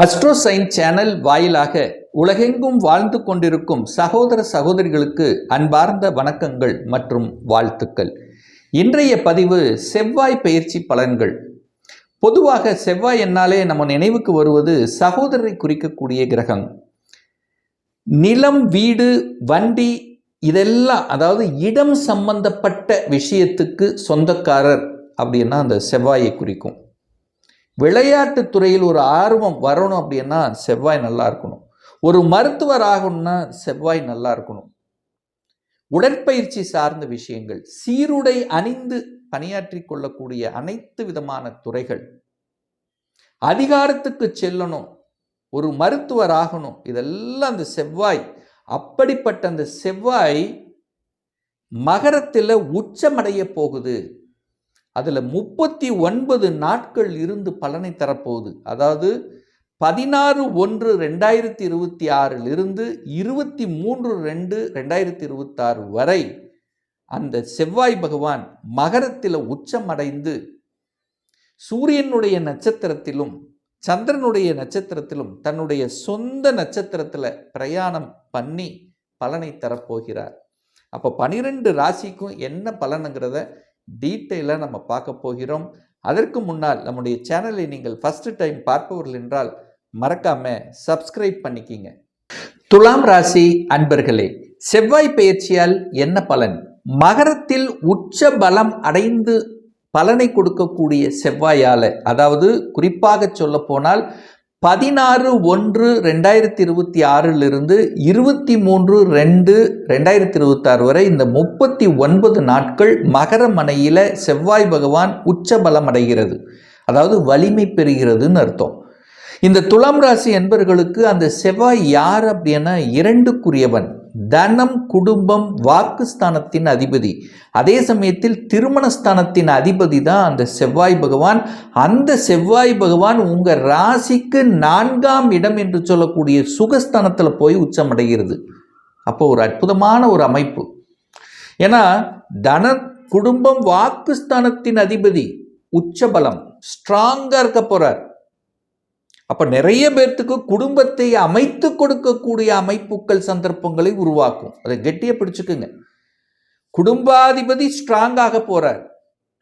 அஸ்ட்ரோசைன் channel வாயிலாக உலகெங்கும் வாழ்ந்து கொண்டிருக்கும் சகோதர சகோதரிகளுக்கு அன்பார்ந்த வணக்கங்கள் மற்றும் வாழ்த்துக்கள். இன்றைய பதிவு செவ்வாய் பயிற்சி பலன்கள். பொதுவாக செவ்வாய் என்னாலே நம்ம நினைவுக்கு வருவது சகோதரரை குறிக்கக்கூடிய கிரகம். நிலம் வீடு வண்டி இதெல்லாம் அதாவது இடம் சம்பந்தப்பட்ட விஷயத்துக்கு சொந்தக்காரர் அப்படின்னா அந்த செவ்வாயை குறிக்கும். விளையாட்டுத் துறையில் ஒரு ஆர்வம் வரணும் அப்படின்னா செவ்வாய் நல்லா இருக்கணும். ஒரு மருத்துவர் ஆகணும்னா செவ்வாய் நல்லா இருக்கணும். உடற்பயிற்சி சார்ந்த விஷயங்கள் சீருடை அணிந்து பணியாற்றி கொள்ளக்கூடிய அனைத்து விதமான துறைகள். அதிகாரத்துக்கு செல்லணும். ஒரு மருத்துவர் ஆகணும். இதெல்லாம் அந்த செவ்வாய் அப்படிப்பட்ட அந்த செவ்வாய் மகரத்தில் உச்சமடைய போகுது. அதில் முப்பத்தி ஒன்பது நாட்கள் இருந்து பலனை தரப்போகுது. அதாவது பதினாறு ஒன்று ரெண்டாயிரத்தி இருபத்தி ஆறிலிருந்து இருபத்தி மூன்று ரெண்டு ரெண்டாயிரத்தி இருபத்தாறு வரை அந்த செவ்வாய் பகவான் மகரத்தில் உச்சமடைந்து சூரியனுடைய நட்சத்திரத்திலும் சந்திரனுடைய நட்சத்திரத்திலும் தன்னுடைய சொந்த நட்சத்திரத்தில் பிரயாணம் பண்ணி பலனை தரப்போகிறார். அப்போ பனிரெண்டு ராசிக்கும் என்ன பலனுங்கிறத டீட்டெயிலாக நம்ம பார்க்க போகிறோம். அதற்கு முன்னால் நம்முடைய சேனலை நீங்கள் ஃபஸ்ட்டு டைம் பார்ப்பவர்கள் என்றால் மறக்காம சப்ஸ்கிரைப் பண்ணிக்கிங்க. துலாம் ராசி அன்பர்களே செவ்வாய் பயிற்சியால் என்ன பலன்? மகரத்தில் உச்ச பலம் அடைந்து பலனை கொடுக்கக்கூடிய செவ்வாயால் அதாவது குறிப்பாக சொல்ல போனால் பதினாறு ஒன்று ரெண்டாயிரத்தி இருபத்தி ஆறிலிருந்து இருபத்தி மூன்று ரெண்டு ரெண்டாயிரத்தி இருபத்தாறு வரை இந்த முப்பத்தி ஒன்பது நாட்கள் மகர மனையில் செவ்வாய் பகவான் உச்சபலம் அடைகிறது. அதாவது வலிமை பெறுகிறதுன்னு அர்த்தம். இந்த துலாம் ராசி என்பர்களுக்கு அந்த செவ்வாய் யார் அப்படின்னா இரண்டுக்குரியவன். தனம் குடும்பம் வாக்குஸ்தானத்தின் அதிபதி. அதே சமயத்தில் திருமணஸ்தானத்தின் அதிபதி தான் அந்த செவ்வாய் பகவான். அந்த செவ்வாய் பகவான் உங்கள் ராசிக்கு நான்காம் இடம் என்று சொல்லக்கூடிய சுகஸ்தானத்தில் போய் உச்சமடைகிறது. அப்போ ஒரு அற்புதமான ஒரு அமைப்பு. ஏன்னா தன குடும்பம் வாக்குஸ்தானத்தின் அதிபதி உச்சபலம் ஸ்ட்ராங்காக இருக்க போகிறார் அப்போ நிறைய பேர்த்துக்கு குடும்பத்தை அமைத்து கொடுக்கக்கூடிய அமைப்புகள் சந்தர்ப்பங்களை உருவாக்கும். அதை கெட்டியை பிடிச்சுக்குங்க. குடும்பாதிபதி ஸ்ட்ராங்காக போகிறார்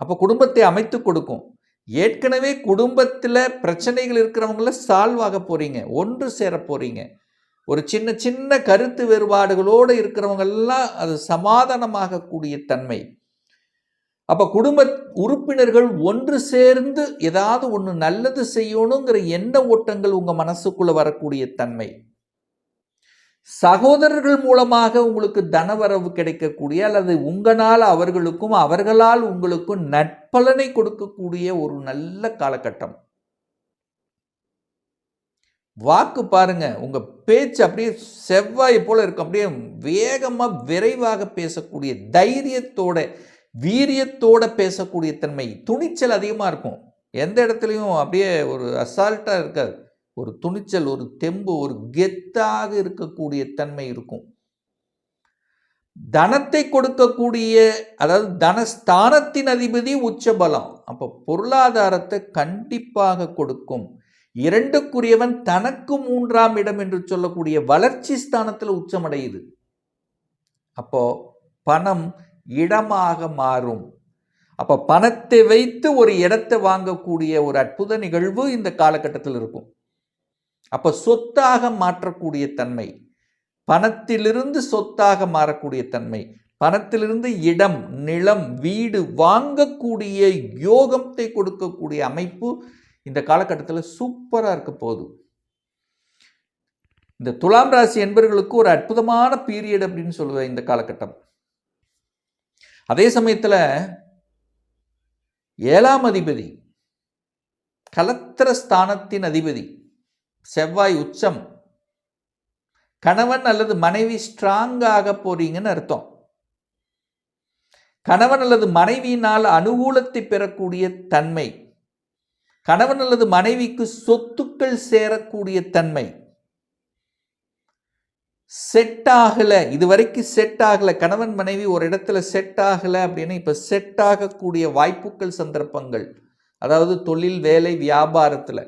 அப்போ குடும்பத்தை அமைத்து கொடுக்கும். ஏற்கனவே குடும்பத்தில் பிரச்சனைகள் இருக்கிறவங்கள சால்வ் ஆக போகிறீங்க ஒன்று சேர போகிறீங்க ஒரு சின்ன சின்ன கருத்து வேறுபாடுகளோடு இருக்கிறவங்கெல்லாம் அது சமாதானமாகக்கூடிய தன்மை. அப்போ குடும்ப உறுப்பினர்கள் ஒன்று சேர்ந்து ஏதாவது ஒன்று நல்லது செய்யணுங்கிற எண்ண ஓட்டங்கள் உங்கள் மனசுக்குள்ளே வரக்கூடிய தன்மை. சகோதரர்கள் மூலமாக உங்களுக்கு தனவரவு கிடைக்கக்கூடிய அல்லது உங்களால் அவர்களுக்கும் அவர்களால் உங்களுக்கும் நட்பலனை கொடுக்கக்கூடிய ஒரு நல்ல காலகட்டம். வாக்கு பாருங்க உங்க பேச்சு அப்படியே செவ்வாய் போல இருக்கும். அப்படியே வேகமாக விரைவாக பேசக்கூடிய தைரியத்தோட வீரியத்தோட பேசக்கூடிய தன்மை துணிச்சல் அதிகமாக இருக்கும். எந்த இடத்துலையும் அப்படியே ஒரு அசால்ட்டாக இருக்காது. ஒரு துணிச்சல் ஒரு தெம்பு ஒரு கெத்தாக இருக்கக்கூடிய தன்மை இருக்கும். தனத்தை கொடுக்கக்கூடிய அதாவது தனஸ்தானத்தின் அதிபதி உச்சபலம். அப்போ பொருளாதாரத்தை கண்டிப்பாக கொடுக்கும். இரண்டுக்குரியவன் தனக்கு மூன்றாம் இடம் என்று சொல்லக்கூடிய வளர்ச்சி ஸ்தானத்தில் உச்சமடையுது. அப்போ பணம் இடமாக மாறும். அப்போ பணத்தை வைத்து ஒரு இடத்தை வாங்கக்கூடிய ஒரு அற்புத நிகழ்வு இந்த காலகட்டத்தில் இருக்கும். அப்போ சொத்தாக மாற்றக்கூடிய தன்மை பணத்திலிருந்து சொத்தாக மாறக்கூடிய தன்மை பணத்திலிருந்து இடம் நிலம் வீடு வாங்கக்கூடிய யோகத்தை கொடுக்கக்கூடிய அமைப்பு இந்த காலகட்டத்தில் சூப்பராக இருக்க போகுது. இந்த துலாம் ராசி என்பவர்களுக்கு ஒரு அற்புதமான பீரியட் அப்படின்னு சொல்லுவேன் இந்த காலகட்டம். அதே சமயத்தில் ஏழாம் அதிபதி கலத்திர ஸ்தானத்தின் அதிபதி செவ்வாய் உச்சம் கணவன் அல்லது மனைவி ஸ்ட்ராங்காக போறீங்கன்னு அர்த்தம். கணவன் அல்லது மனைவியினால் அனுகூலத்தை பெறக்கூடிய தன்மை கணவன் அல்லது மனைவிக்கு சொத்துக்கள் சேரக்கூடிய தன்மை செட் ஆகலை இது வரைக்கும் செட் ஆகலை கணவன் மனைவி ஒரு இடத்துல செட் ஆகலை அப்படின்னு இப்போ செட் ஆகக்கூடிய வாய்ப்புகள் சந்தர்ப்பங்கள். அதாவது தொழில் வேலை வியாபாரத்தில்.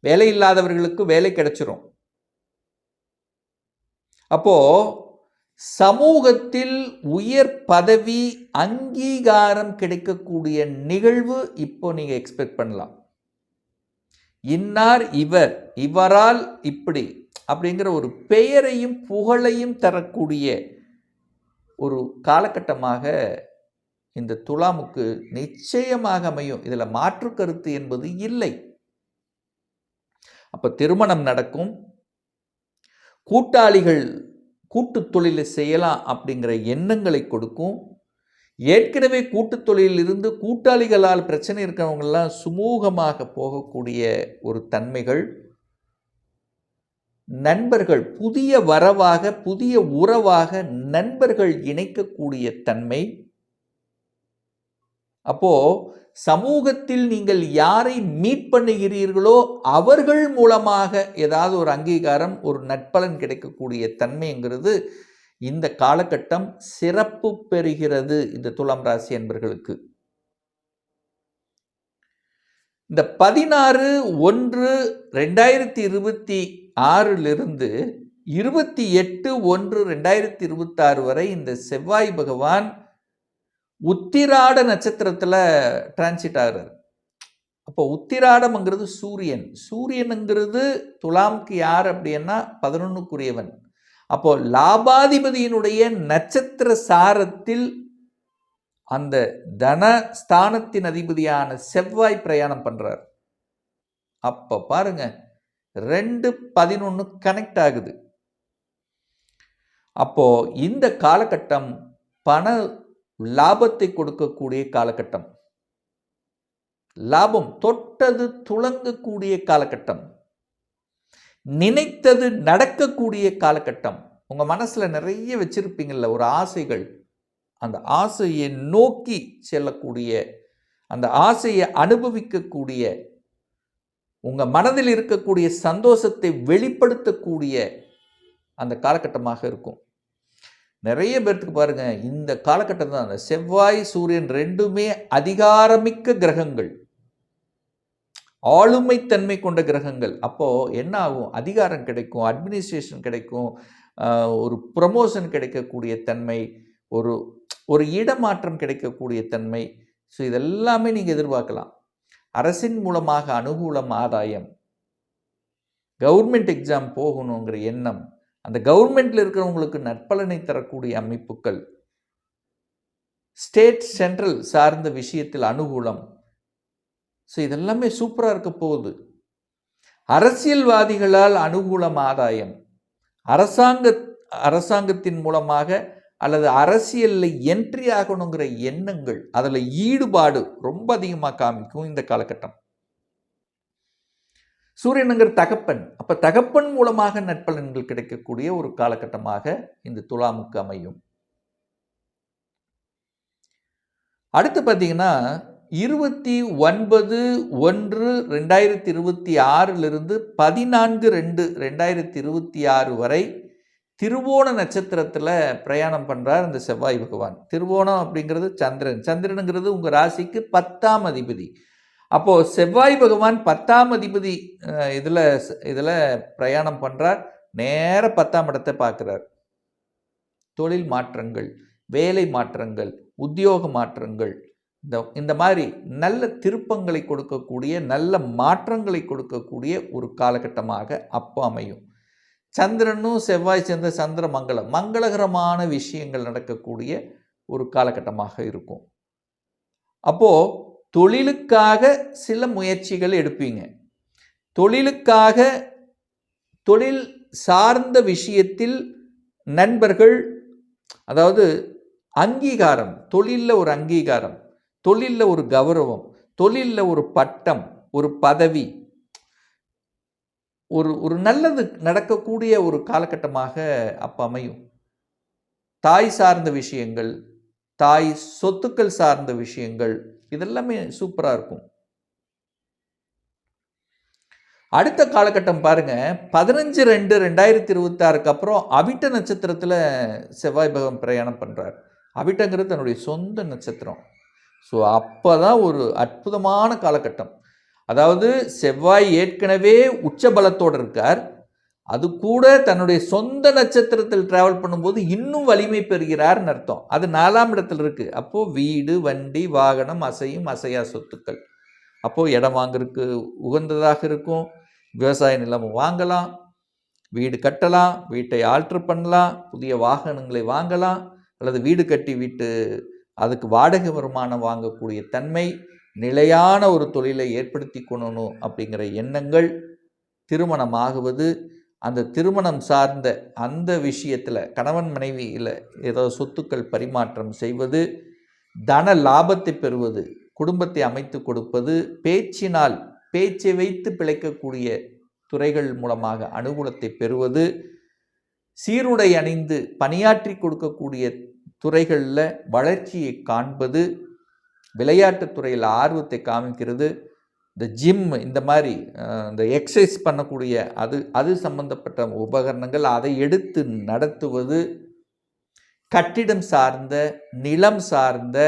வேலை இல்லாதவர்களுக்கு வேலை கிடைச்சிரும். அப்போது சமூகத்தில் உயர் பதவி அங்கீகாரம் கிடைக்கக்கூடிய நிகழ்வு இப்போ நீங்கள் எக்ஸ்பெக்ட் பண்ணலாம். இன்னார் இவர் இவரால் இப்படி அப்படிங்கிற ஒரு பெயரையும் புகழையும் தரக்கூடிய ஒரு காலகட்டமாக இந்த துலாமுக்கு நிச்சயமாக அமையும். இதில் மாற்று கருத்து என்பது இல்லை. அப்போ திருமணம் நடக்கும். கூட்டாளிகள் கூட்டு தொழிலை செய்யலாம் அப்படிங்கிற எண்ணங்களை கொடுக்கும். ஏற்கனவே கூட்டு தொழிலிருந்து கூட்டாளிகளால் பிரச்சனை இருக்கிறவங்கெல்லாம் சுமூகமாக போகக்கூடிய ஒரு தன்மைகள். நண்பர்கள் புதிய வரவாக புதிய உறவாக நண்பர்கள் இணைக்கக்கூடிய தன்மை. அப்போ சமூகத்தில் நீங்கள் யாரை மீட் பண்ணுகிறீர்களோ அவர்கள் மூலமாக ஏதாவது ஒரு அங்கீகாரம் ஒரு நட்பலன் கிடைக்கக்கூடிய தன்மைங்கிறது இந்த காலகட்டம் சிறப்பு பெறுகிறது இந்த துலாம் ராசி என்பர்களுக்கு இந்த பதினாறு ஒன்று ரெண்டாயிரத்தி இருபத்தி ஆறிலிருந்து இருபத்தி எட்டு ஒன்று ரெண்டாயிரத்தி இருபத்தாறு வரை இந்த செவ்வாய் பகவான் உத்திராட நட்சத்திரத்தில் டிரான்சிட் ஆகிறார். அப்போ உத்திராடம்ங்கிறது சூரியன். சூரியனுங்கிறது துலாம்க்கு யார் அப்படின்னா பதினொன்னுக்குரியவன். அப்போ லாபாதிபதியினுடைய நட்சத்திர சாரத்தில் அந்த தன ஸ்தானத்தின் அதிபதியான செவ்வாய் பிரயாணம் பண்ணுறார் அப்போ பாருங்க ரெண்டு பதினொன்று கனெக்ட் ஆகுது. அப்போ இந்த காலகட்டம் பண லாபத்தை கொடுக்கக்கூடிய காலகட்டம். லாபம் தொட்டது துளங்கக்கூடிய காலகட்டம். நினைத்தது நடக்கக்கூடிய காலகட்டம். உங்கள் மனசில் நிறைய வச்சிருப்பீங்கள்ல ஒரு ஆசைகள். அந்த ஆசையை நோக்கி செல்லக்கூடிய அந்த ஆசையை அனுபவிக்கக்கூடிய உங்கள் மனதில் இருக்கக்கூடிய சந்தோஷத்தை வெளிப்படுத்தக்கூடிய அந்த காலகட்டமாக இருக்கும். நிறைய பேர்த்துக்கு பாருங்க இந்த காலகட்டம் தான். அந்த செவ்வாய் சூரியன் ரெண்டுமே அதிகாரமிக்க கிரகங்கள். ஆளுமைத்தன்மை கொண்ட கிரகங்கள். அப்போது என்ன ஆகும்? அதிகாரம் கிடைக்கும் அட்மினிஸ்ட்ரேஷன் கிடைக்கும் ஒரு ப்ரமோஷன் கிடைக்கக்கூடிய தன்மை ஒரு ஒரு இடமாற்றம் கிடைக்கக்கூடிய தன்மை. ஸோ இதெல்லாமே நீங்கள் எதிர்பார்க்கலாம். அரசின் மூலமாக அனுகூலம் ஆதாயம். கவர்மெண்ட் எக்ஸாம் போகணுங்கிற எண்ணம். அந்த கவர்மெண்ட்டில் இருக்கிறவங்களுக்கு நற்பலனை தரக்கூடிய அமைப்புகள். ஸ்டேட் சென்ட்ரல் சார்ந்த விஷயத்தில் அனுகூலம். ஸோ இதெல்லாமே சூப்பராக இருக்க போகுது. அரசியல்வாதிகளால் அனுகூலம் ஆதாயம். அரசாங்க அரசாங்கத்தின் மூலமாக அல்லது அரசியலில் என்ட்ரி ஆகணுங்கிற எண்ணங்கள் அதில் ஈடுபாடு ரொம்ப அதிகமாக காமிக்கும் இந்த காலகட்டம். சூரியனுங்கிற தகப்பன் அப்போ தகப்பன் மூலமாக நற்பலன்கள் கிடைக்கக்கூடிய ஒரு காலகட்டமாக இந்த துலாமுக்கு அமையும். அடுத்து பார்த்தீங்கன்னா இருபத்தி ஒன்பது ஒன்று ரெண்டாயிரத்தி இருபத்தி ஆறிலிருந்து பதினான்கு ரெண்டு ரெண்டாயிரத்தி இருபத்தி ஆறு வரை திருவோண நட்சத்திரத்தில் பிரயாணம் பண்ணுறார் இந்த செவ்வாய் பகவான். திருவோணம் அப்படிங்கிறது சந்திரன். சந்திரனுங்கிறது உங்கள் ராசிக்கு பத்தாம் அதிபதி. அப்போது செவ்வாய் பகவான் பத்தாம் அதிபதி இதில் இதில் பிரயாணம் பண்ணுறார் நேர பத்தாம் இடத்தை பார்க்குறார். தொழில் மாற்றங்கள் வேலை மாற்றங்கள் உத்தியோக மாற்றங்கள் இந்த இந்த மாதிரி நல்ல திருப்பங்களை கொடுக்கக்கூடிய நல்ல மாற்றங்களை கொடுக்கக்கூடிய ஒரு காலகட்டமாக அப்போ அமையும். சந்திரனும் செவ்வாய் சேர்ந்த சந்திர மங்களம். மங்களகரமான விஷயங்கள் நடக்கக்கூடிய ஒரு காலகட்டமாக இருக்கும். அப்போது தொழிலுக்காக சில முயற்சிகள் எடுப்பீங்க. தொழிலுக்காக தொழில் சார்ந்த விஷயத்தில் நண்பர்கள் அதாவது அங்கீகாரம் தொழிலில் ஒரு அங்கீகாரம் தொழிலில் ஒரு கௌரவம் தொழிலில் ஒரு பட்டம் ஒரு பதவி ஒரு ஒரு நல்லது நடக்கக்கூடிய ஒரு காலகட்டமாக அப்போ அமையும். தாய் சார்ந்த விஷயங்கள் தாய் சொத்துக்கள் சார்ந்த விஷயங்கள் இதெல்லாமே சூப்பராக இருக்கும். அடுத்த காலகட்டம் பாருங்க பதினஞ்சு ரெண்டு ரெண்டாயிரத்தி இருபத்தாறுக்கு அப்புறம் அவிட்ட நட்சத்திரத்தில் செவ்வாய் பகவான் பிரயாணம் பண்ணுறார் அவிட்டங்கிறது தன்னுடைய சொந்த நட்சத்திரம். ஸோ அப்போ தான் ஒரு அற்புதமான காலகட்டம். அதாவது செவ்வாய் ஏற்கனவே உச்ச பலத்தோடு இருக்கார். அது கூட தன்னுடைய சொந்த நட்சத்திரத்தில் டிராவல் பண்ணும்போது இன்னும் வலிமை பெறுகிறார்னு அர்த்தம். அது நாலாம் இடத்துல இருக்குது அப்போது வீடு வண்டி வாகனம் அசையும் அசையா சொத்துக்கள். அப்போது இடம் வாங்குறதுக்கு உகந்ததாக இருக்கும். விவசாய நிலம் வாங்கலாம். வீடு கட்டலாம். வீட்டை ஆல்ட்ரு பண்ணலாம். புதிய வாகனங்களை வாங்கலாம். அல்லது வீடு கட்டி வீட்டு அதுக்கு வாடகை வருமானம் வாங்கக்கூடிய தன்மை. நிலையான ஒரு தொழிலை ஏற்படுத்தி கொள்ளணும் அப்படிங்கிற எண்ணங்கள் திருமணம் ஆகுவது அந்த திருமணம் சார்ந்த அந்த விஷயத்தில் கணவன் மனைவியில் ஏதோ சொத்துக்கள் பரிமாற்றம் செய்வது தன லாபத்தை பெறுவது குடும்பத்தை அமைத்து கொடுப்பது பேச்சினால் பேச்சை வைத்து பிழைக்கக்கூடிய துறைகள் மூலமாக அனுகூலத்தை பெறுவது சீருடை அணிந்து பணியாற்றி கொடுக்கக்கூடிய துறைகளில் வளர்ச்சியை காண்பது விளையாட்டுத் துறையில் ஆர்வத்தை காமிக்கிறது. இந்த ஜிம் இந்த மாதிரி இந்த எக்ஸசைஸ் பண்ணக்கூடிய அது அது சம்பந்தப்பட்ட உபகரணங்கள் அதை எடுத்து நடத்துவது கட்டிடம் சார்ந்த நிலம் சார்ந்த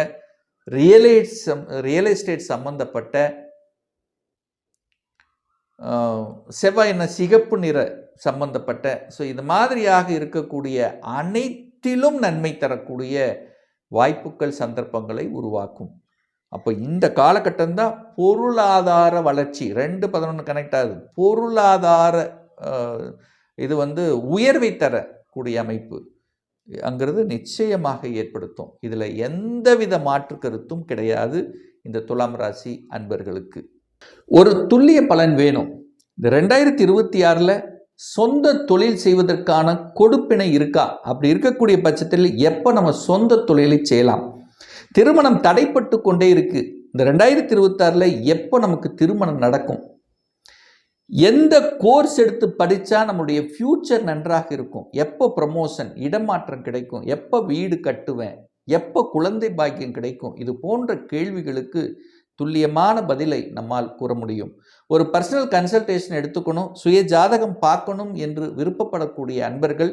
ரியலேட் சம் ரியல் எஸ்டேட் சம்பந்தப்பட்ட செவ்வாய் என்ன சிகப்பு நிற சம்பந்தப்பட்ட ஸோ இது மாதிரியாக இருக்கக்கூடிய அனைத்திலும் நன்மை தரக்கூடிய வாய்ப்புகள் சந்தர்ப்பங்களை உருவாக்கும். அப்போ இந்த காலகட்டம் தான் பொருளாதார வளர்ச்சி. ரெண்டு பதினொன்று கனெக்ட் ஆகுது. பொருளாதார இது வந்து உயர்வை தரக்கூடிய அமைப்பு. அங்கிறது நிச்சயமாக ஏற்படுத்தும். இதில் எந்தவித மாற்று கருத்தும் கிடையாது இந்த துலாம் ராசி அன்பர்களுக்கு. ஒரு துல்லிய பலன் வேணும். இந்த ரெண்டாயிரத்தி இருபத்தி ஆறில் சொந்த தொழில் செய்வதற்கான கொடுப்பினை இருக்கா? அப்படி இருக்கக்கூடிய பட்சத்தில் எப்போ நம்ம சொந்த தொழிலை செய்யலாம்? திருமணம் தடைப்பட்டு கொண்டே இருக்கு. இந்த ரெண்டாயிரத்தி இருபத்தாறில் எப்போ நமக்கு திருமணம் நடக்கும்? எந்த கோர்ஸ் எடுத்து படித்தா நம்முடைய ஃப்யூச்சர் நன்றாக இருக்கும்? எப்போ ப்ரமோஷன் இடமாற்றம் கிடைக்கும்? எப்போ வீடு கட்டுவேன்? எப்போ குழந்தை பாக்கியம் கிடைக்கும்? இது போன்ற கேள்விகளுக்கு துல்லியமான பதிலை நம்மால் கூற முடியும். ஒரு பர்சனல் கன்சல்டேஷன் எடுத்துக்கணும் சுய ஜாதகம் பார்க்கணும் என்று விருப்பப்படக்கூடிய அன்பர்கள்